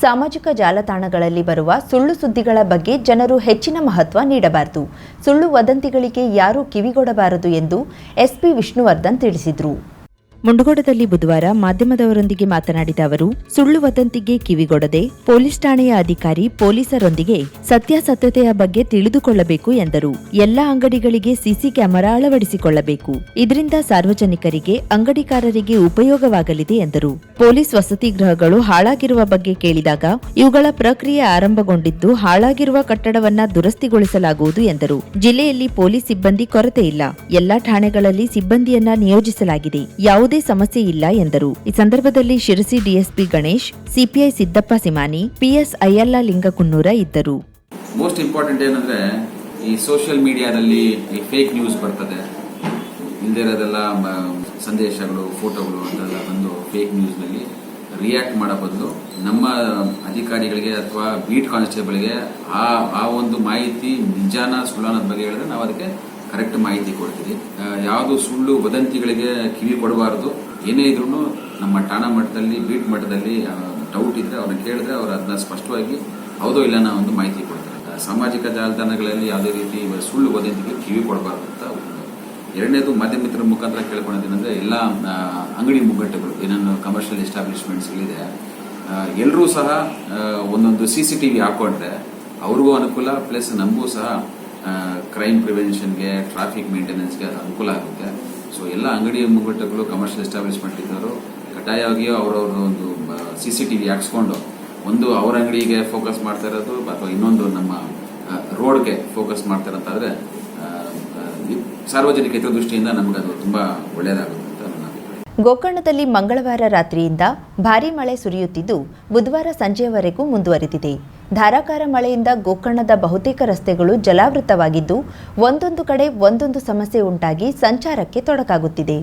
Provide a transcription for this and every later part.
ಸಾಮಾಜಿಕ ಜಾಲತಾಣಗಳಲ್ಲಿ ಬರುವ ಸುಳ್ಳು ಸುದ್ದಿಗಳ ಬಗ್ಗೆ ಜನರು ಹೆಚ್ಚಿನ ಮಹತ್ವ ನೀಡಬಾರದು. ಸುಳ್ಳು ವದಂತಿಗಳಿಗೆ ಯಾರೂ ಕಿವಿಗೊಡಬಾರದು ಎಂದು ಎಸ್ಪಿ ವಿಷ್ಣುವರ್ಧನ್ ತಿಳಿಸಿದರು. ಮುಂಡಗೋಡದಲ್ಲಿ ಬುಧವಾರ ಮಾಧ್ಯಮದವರೊಂದಿಗೆ ಮಾತನಾಡಿದ ಅವರು, ಸುಳ್ಳು ವದಂತಿಗೆ ಕಿವಿಗೊಡದೆ ಪೊಲೀಸ್ ಠಾಣೆಯ ಅಧಿಕಾರಿ ಪೊಲೀಸರೊಂದಿಗೆ ಸತ್ಯಾಸತ್ಯತೆಯ ಬಗ್ಗೆ ತಿಳಿದುಕೊಳ್ಳಬೇಕು ಎಂದರು. ಎಲ್ಲ ಅಂಗಡಿಗಳಿಗೆ ಸಿಸಿ ಕ್ಯಾಮೆರಾ ಅಳವಡಿಸಿಕೊಳ್ಳಬೇಕು. ಇದರಿಂದ ಸಾರ್ವಜನಿಕರಿಗೆ, ಅಂಗಡಿಕಾರರಿಗೆ ಉಪಯೋಗವಾಗಲಿದೆ ಎಂದರು. ಪೊಲೀಸ್ ವಸತಿ ಗೃಹಗಳು ಹಾಳಾಗಿರುವ ಬಗ್ಗೆ ಕೇಳಿದಾಗ, ಇವುಗಳ ಪ್ರಕ್ರಿಯೆ ಆರಂಭಗೊಂಡಿದ್ದು ಹಾಳಾಗಿರುವ ಕಟ್ಟಡವನ್ನ ದುರಸ್ತಿಗೊಳಿಸಲಾಗುವುದು ಎಂದರು. ಜಿಲ್ಲೆಯಲ್ಲಿ ಪೊಲೀಸ್ ಸಿಬ್ಬಂದಿ ಕೊರತೆ ಇಲ್ಲ. ಎಲ್ಲಾ ಠಾಣೆಗಳಲ್ಲಿ ಸಿಬ್ಬಂದಿಯನ್ನ ನಿಯೋಜಿಸಲಾಗಿದೆ. ಯಾವುದೇ ಸಮಸ್ಯೆ ಇಲ್ಲ ಎಂದರು. ಈ ಸಂದರ್ಭದಲ್ಲಿ Sirsi DSP Ganesh, CPI Siddappa Simani, PS ಅಯ್ಯಲ್ಲ ಲಿಂಗಕುನ್ನೂರ ಇದ್ದರು. ಮೋಸ್ಟ್ ಇಂಪಾರ್ಟೆಂಟ್ ಏನಂದ್ರೆ, ಈ ಸೋಷಿಯಲ್ ಮೀಡಿಯಾದಲ್ಲಿ ಈ ಫೇಕ್ ನ್ಯೂಸ್ ಬರ್ತದೆ. ಇಲ್ಲದೆ ಸಂದೇಶಗಳು ಫೋಟೋಗಳು ಅಂತೆಲ್ಲ ಬಂದು ಫೇಕ್ ನ್ಯೂಸ್ನಲ್ಲಿ ರಿಯಾಕ್ಟ್ ಮಾಡೋ ಬದಲು ನಮ್ಮ ಅಧಿಕಾರಿಗಳಿಗೆ ಅಥವಾ ಬೀಟ್ ಕಾನ್ಸ್ಟೇಬಲ್ಗೆ ಆ ಆ ಒಂದು ಮಾಹಿತಿ ನಿಜಾನ ಸುಳ್ಳು ಅನ್ನೋದ್ ಬಗ್ಗೆ ಹೇಳಿದ್ರೆ ನಾವು ಅದಕ್ಕೆ ಕರೆಕ್ಟ್ ಮಾಹಿತಿ ಕೊಡ್ತೀವಿ ಆ, ಯಾವುದು ಸುಳ್ಳು ವದಂತಿಗಳಿಗೆ ಕಿವಿ ಕೊಡಬಾರ್ದು. ಏನೇ ಇದ್ರೂ ನಮ್ಮ ಠಾಣಾ ಮಟ್ಟದಲ್ಲಿ ಬೀಟ್ ಮಟ್ಟದಲ್ಲಿ ಡೌಟ್ ಇದ್ದರೆ ಅವ್ರನ್ನ ಕೇಳಿದ್ರೆ ಅವ್ರು ಅದನ್ನ ಸ್ಪಷ್ಟವಾಗಿ ಹೌದೋ ಇಲ್ಲ ಅನ್ನೋ ಒಂದು ಮಾಹಿತಿ ಕೊಡ್ತಾರೆ. ಸಾಮಾಜಿಕ ಜಾಲತಾಣಗಳಲ್ಲಿ ಯಾವುದೇ ರೀತಿ ಸುಳ್ಳು ವದಂತಿಗೆ ಕಿವಿ ಕೊಡಬಾರ್ದು ಅಂತ ಎರಡನೇದು ಮಾಧ್ಯಮಿತರ ಮುಖಾಂತರ ಕೇಳ್ಕೊಳ್ಳೋದೇನೆಂದ್ರೆ ಎಲ್ಲ ಅಂಗಡಿ ಮುಗ್ಗಟ್ಟುಗಳು ಏನೇನು ಕಮರ್ಷಿಯಲ್ ಎಸ್ಟಾಬ್ಲಿಷ್ಮೆಂಟ್ಸ್ಗಳಿದೆ ಎಲ್ಲರೂ ಸಹ ಒಂದೊಂದು ಸಿ ಸಿ ಟಿ ವಿ ಹಾಕೊಂಡ್ರೆ ಅವ್ರಿಗೂ ಅನುಕೂಲ ಪ್ಲಸ್ ನಮಗೂ ಸಹ ಕ್ರೈಮ್ ಪ್ರಿವೆನ್ಷನ್ಗೆ ಟ್ರಾಫಿಕ್ ಮೇಂಟೆನೆನ್ಸ್ಗೆ ಅನುಕೂಲ ಆಗುತ್ತೆ. ಸೊ ಎಲ್ಲ ಅಂಗಡಿ ಮುಂಗಟ್ಟುಗಳು ಕಮರ್ಷಿಯಲ್ ಎಸ್ಟಾಬ್ಲಿಷ್ಮೆಂಟ್ ಇದ್ದವರು ಕಡ್ಡಾಯವಾಗಿ ಅವರವ್ರ ಒಂದು ಸಿ ಸಿ ಟಿ ವಿ ಹಾಕ್ಸ್ಕೊಂಡು ಒಂದು ಅವ್ರ ಅಂಗಡಿಗೆ ಫೋಕಸ್ ಮಾಡ್ತಾ ಇರೋದು ಅಥವಾ ಇನ್ನೊಂದು ನಮ್ಮ ರೋಡ್ಗೆ ಫೋಕಸ್ ಮಾಡ್ತಾರಂತಾದ್ರೆ ಸಾರ್ವಜನಿಕ ಹಿತದೃಷ್ಟಿಯಿಂದ ಅದು ತುಂಬಾ ಒಳ್ಳೆಯದಾಗುತ್ತೆ. ಗೋಕರ್ಣದಲ್ಲಿ ಮಂಗಳವಾರ ರಾತ್ರಿಯಿಂದ ಭಾರೀ ಮಳೆ ಸುರಿಯುತ್ತಿದ್ದು ಬುಧವಾರ ಸಂಜೆಯವರೆಗೂ ಮುಂದುವರೆದಿದೆ. ಧಾರಾಕಾರ ಮಳೆಯಿಂದ ಗೋಕರ್ಣದ ಬಹುತೇಕ ರಸ್ತೆಗಳು ಜಲಾವೃತವಾಗಿದ್ದು, ಒಂದೊಂದು ಕಡೆ ಒಂದೊಂದು ಸಮಸ್ಯೆ ಉಂಟಾಗಿ ಸಂಚಾರಕ್ಕೆ ತೊಡಕಾಗುತ್ತಿದೆ.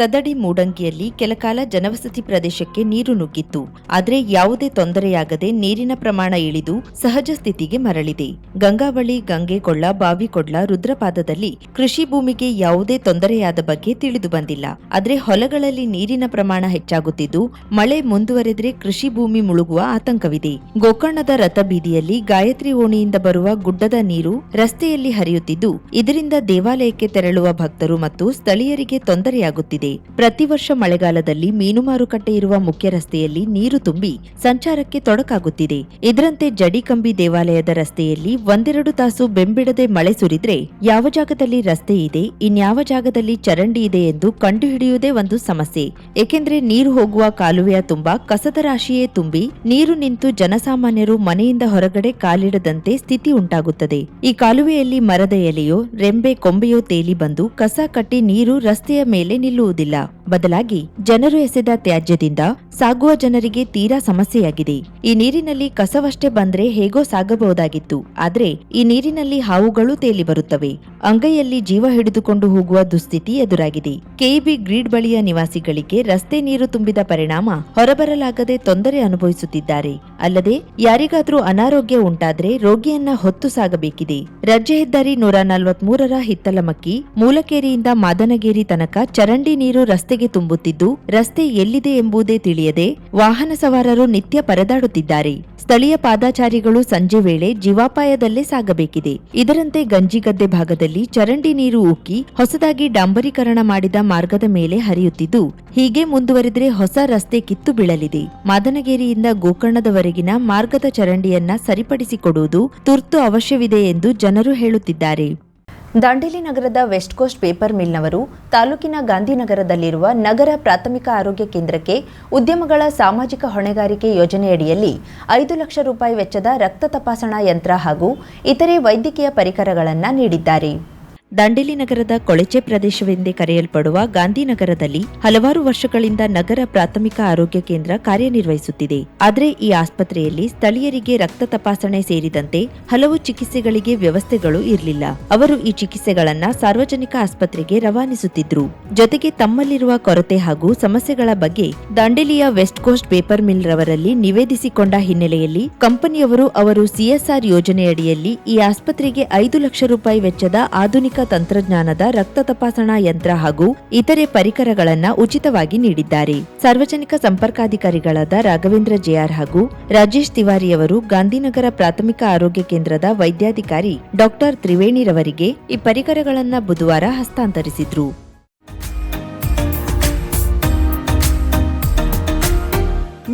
ತದಡಿ ಮೂಡಂಗಿಯಲ್ಲಿ ಕೆಲಕಾಲ ಜನವಸತಿ ಪ್ರದೇಶಕ್ಕೆ ನೀರು ನುಗ್ಗಿತ್ತು. ಆದರೆ ಯಾವುದೇ ತೊಂದರೆಯಾಗದೆ ನೀರಿನ ಪ್ರಮಾಣ ಇಳಿದು ಸಹಜ ಸ್ಥಿತಿಗೆ ಮರಳಿದೆ. ಗಂಗಾವಳಿ ಗಂಗೆಕೊಳ್ಳ ಬಾವಿಕೊಡ್ಲ ರುದ್ರಪಾದದಲ್ಲಿ ಕೃಷಿ ಭೂಮಿಗೆ ಯಾವುದೇ ತೊಂದರೆಯಾದ ಬಗ್ಗೆ ತಿಳಿದು ಬಂದಿಲ್ಲ. ಆದರೆ ಹೊಲಗಳಲ್ಲಿ ನೀರಿನ ಪ್ರಮಾಣ ಹೆಚ್ಚಾಗುತ್ತಿದ್ದು, ಮಳೆ ಮುಂದುವರೆದರೆ ಕೃಷಿ ಭೂಮಿ ಮುಳುಗುವ ಆತಂಕವಿದೆ. ಗೋಕರ್ಣದ ರಥಬೀದಿಯಲ್ಲಿ ಗಾಯತ್ರಿ ಓಣಿಯಿಂದ ಬರುವ ಗುಡ್ಡದ ನೀರು ರಸ್ತೆಯಲ್ಲಿ ಹರಿಯುತ್ತಿದ್ದು, ಇದರಿಂದ ದೇವಾಲಯಕ್ಕೆ ತೆರಳುವ ಭಕ್ತರು ಮತ್ತು ಸ್ಥಳೀಯರಿಗೆ ತೊಂದರೆಯಾಗುತ್ತಿದೆ. ಪ್ರತಿ ವರ್ಷ ಮಳೆಗಾಲದಲ್ಲಿ ಮೀನು ಮಾರುಕಟ್ಟೆ ಇರುವ ಮುಖ್ಯ ರಸ್ತೆಯಲ್ಲಿ ನೀರು ತುಂಬಿ ಸಂಚಾರಕ್ಕೆ ತೊಡಕಾಗುತ್ತಿದೆ. ಇದರಂತೆ ಜಡಿಕಂಬಿ ದೇವಾಲಯದ ರಸ್ತೆಯಲ್ಲಿ ಒಂದೆರಡು ತಾಸು ಬೆಂಬಿಡದೆ ಮಳೆ ಸುರಿದ್ರೆ ಯಾವ ಜಾಗದಲ್ಲಿ ರಸ್ತೆ ಇದೆ, ಇನ್ಯಾವ ಜಾಗದಲ್ಲಿ ಚರಂಡಿ ಇದೆ ಎಂದು ಕಂಡುಹಿಡಿಯುವುದೇ ಒಂದು ಸಮಸ್ಯೆ. ಏಕೆಂದ್ರೆ ನೀರು ಹೋಗುವ ಕಾಲುವೆಯ ತುಂಬಾ ಕಸದ ರಾಶಿಯೇ ತುಂಬಿ ನೀರು ನಿಂತು ಜನಸಾಮಾನ್ಯರು ಮನೆಯಿಂದ ಹೊರಗಡೆ ಕಾಲಿಡದಂತೆ ಸ್ಥಿತಿ ಉಂಟಾಗುತ್ತದೆ. ಈ ಕಾಲುವೆಯಲ್ಲಿ ಮರದ ಎಲೆಯೋ, ರೆಂಬೆ, ಕೊಂಬೆಯೋ ತೇಲಿ ಬಂದು ಕಸ ಕಟ್ಟಿ ನೀರು ರಸ್ತೆಯ ಮೇಲೆ ನಿಲ್ಲುವುದಿಲ್ಲ ಬದಲಾಗಿ ಜನರು ಎಸೆದ ತ್ಯಾಜ್ಯದಿಂದ ಸಾಗುವ ಜನರಿಗೆ ತೀರಾ ಸಮಸ್ಯೆಯಾಗಿದೆ. ಈ ನೀರಿನಲ್ಲಿ ಕಸವಷ್ಟೇ ಬಂದ್ರೆ ಹೇಗೋ ಸಾಗಬಹುದಾಗಿತ್ತು. ಆದ್ರೆ ಈ ನೀರಿನಲ್ಲಿ ಹಾವುಗಳು ತೇಲಿ ಬರುತ್ತವೆ. ಅಂಗೈಯಲ್ಲಿ ಜೀವ ಹಿಡಿದುಕೊಂಡು ಹೋಗುವ ದುಸ್ಥಿತಿ ಎದುರಾಗಿದೆ. ಕೆಇಬಿ ಗ್ರೀಡ್ ಬಳಿಯ ನಿವಾಸಿಗಳಿಗೆ ರಸ್ತೆ ನೀರು ತುಂಬಿದ ಪರಿಣಾಮ ಹೊರಬರಲಾಗದೆ ತೊಂದರೆ ಅನುಭವಿಸುತ್ತಿದ್ದಾರೆ. ಅಲ್ಲದೆ ಯಾರಿಗಾದ್ರೂ ಅನಾರೋಗ್ಯ ಉಂಟಾದ್ರೆ ರೋಗಿಯನ್ನ ಹೊತ್ತು ಸಾಗಬೇಕಿದೆ. ರಾಜ್ಯ ಹೆದ್ದಾರಿ ನೂರ ನಲವತ್ಮೂರರ ಹಿತ್ತಲಮಕ್ಕಿ ಮೂಲಕೇರಿಯಿಂದ ಮಾದನಗೇರಿ ತನಕ ಚರಂಡಿ ನೀರು ರಸ್ತೆಗೆ ತುಂಬುತ್ತಿದ್ದು, ರಸ್ತೆ ಎಲ್ಲಿದೆ ಎಂಬುದೇ ತಿಳಿಯದೆ ವಾಹನ ಸವಾರರು ನಿತ್ಯ ಪರದಾಡುತ್ತಿದ್ದಾರೆ. ಸ್ಥಳೀಯ ಪಾದಾಚಾರಿಗಳು ಸಂಜೆ ವೇಳೆ ಜೀವಾಪಾಯದಲ್ಲೇ ಸಾಗಬೇಕಿದೆ. ಇದರಂತೆ ಗಂಜಿಗದ್ದೆ ಭಾಗದಲ್ಲಿ ಚರಂಡಿ ನೀರು ಉಕ್ಕಿ, ಹೊಸದಾಗಿ ಡಾಂಬರೀಕರಣ ಮಾಡಿದ ಮಾರ್ಗದ ಮೇಲೆ ಹರಿಯುತ್ತಿದ್ದು, ಹೀಗೆ ಮುಂದುವರೆದರೆ ಹೊಸ ರಸ್ತೆ ಕಿತ್ತು ಬೀಳಲಿದೆ. ಮಾದನಗೇರಿಯಿಂದ ಗೋಕರ್ಣದವರೆಗಿನ ಮಾರ್ಗದ ಚರಂಡಿಯನ್ನ ಸರಿಪಡಿಸಿಕೊಡುವುದು ತುರ್ತು ಅವಶ್ಯವಿದೆ ಎಂದು ಜನರು ಹೇಳುತ್ತಿದ್ದಾರೆ. ದಾಂಡೇಲಿ ನಗರದ ವೆಸ್ಟ್ ಕೋಸ್ಟ್ ಪೇಪರ್ ಮಿಲ್ನವರು ತಾಲೂಕಿನ ಗಾಂಧಿನಗರದಲ್ಲಿರುವ ನಗರ ಪ್ರಾಥಮಿಕ ಆರೋಗ್ಯ ಕೇಂದ್ರಕ್ಕೆ ಉದ್ಯಮಗಳ ಸಾಮಾಜಿಕ ಹೊಣೆಗಾರಿಕೆ ಯೋಜನೆಯಡಿಯಲ್ಲಿ ಐದು ಲಕ್ಷ ರೂಪಾಯಿ ವೆಚ್ಚದ ರಕ್ತ ತಪಾಸಣಾ ಯಂತ್ರ ಹಾಗೂ ಇತರೆ ವೈದ್ಯಕೀಯ ಪರಿಕರಗಳನ್ನು ನೀಡಿದ್ದಾರೆ. ದಾಂಡೇಲಿ ನಗರದ ಕೊಳೆಚೆ ಪ್ರದೇಶವೆಂದೇ ಕರೆಯಲ್ಪಡುವ ಗಾಂಧಿನಗರದಲ್ಲಿ ಹಲವಾರು ವರ್ಷಗಳಿಂದ ನಗರ ಪ್ರಾಥಮಿಕ ಆರೋಗ್ಯ ಕೇಂದ್ರ ಕಾರ್ಯನಿರ್ವಹಿಸುತ್ತಿದೆ. ಆದರೆ ಈ ಆಸ್ಪತ್ರೆಯಲ್ಲಿ ಸ್ಥಳೀಯರಿಗೆ ರಕ್ತ ತಪಾಸಣೆ ಸೇರಿದಂತೆ ಹಲವು ಚಿಕಿತ್ಸೆಗಳಿಗೆ ವ್ಯವಸ್ಥೆಗಳು ಇರಲಿಲ್ಲ. ಅವರು ಈ ಚಿಕಿತ್ಸೆಗಳನ್ನ ಸಾರ್ವಜನಿಕ ಆಸ್ಪತ್ರೆಗೆ ರವಾನಿಸುತ್ತಿದ್ರು. ಜೊತೆಗೆ ತಮ್ಮಲ್ಲಿರುವ ಕೊರತೆ ಹಾಗೂ ಸಮಸ್ಯೆಗಳ ಬಗ್ಗೆ ದಾಂಡೇಲಿಯ ವೆಸ್ಟ್ ಕೋಸ್ಟ್ ಪೇಪರ್ ಮಿಲ್ ರವರಲ್ಲಿ ನಿವೇದಿಸಿಕೊಂಡ ಹಿನ್ನೆಲೆಯಲ್ಲಿ ಕಂಪನಿಯವರು ಅವರು ಸಿಎಸ್ಆರ್ ಯೋಜನೆಯಡಿಯಲ್ಲಿ ಈ ಆಸ್ಪತ್ರೆಗೆ ಐದು ಲಕ್ಷ ರೂಪಾಯಿ ವೆಚ್ಚದ ಆಧುನಿಕ ತಂತ್ರಜ್ಞಾನದ ರಕ್ತ ತಪಾಸಣಾ ಯಂತ್ರ ಹಾಗೂ ಇತರೆ ಪರಿಕರಗಳನ್ನ ಉಚಿತವಾಗಿ ನೀಡಿದ್ದಾರೆ. ಸಾರ್ವಜನಿಕ ಸಂಪರ್ಕಾಧಿಕಾರಿಗಳಾದ ರಾಘವೇಂದ್ರ ಜೆಆರ್ ಹಾಗೂ ರಾಜೇಶ್ ತಿವಾರಿಯವರು ಗಾಂಧಿನಗರ ಪ್ರಾಥಮಿಕ ಆರೋಗ್ಯ ಕೇಂದ್ರದ ವೈದ್ಯಾಧಿಕಾರಿ ಡಾಕ್ಟರ್ ತ್ರಿವೇಣಿರವರಿಗೆ ಈ ಪರಿಕರಗಳನ್ನ ಬುಧವಾರ ಹಸ್ತಾಂತರಿಸಿದ್ರು.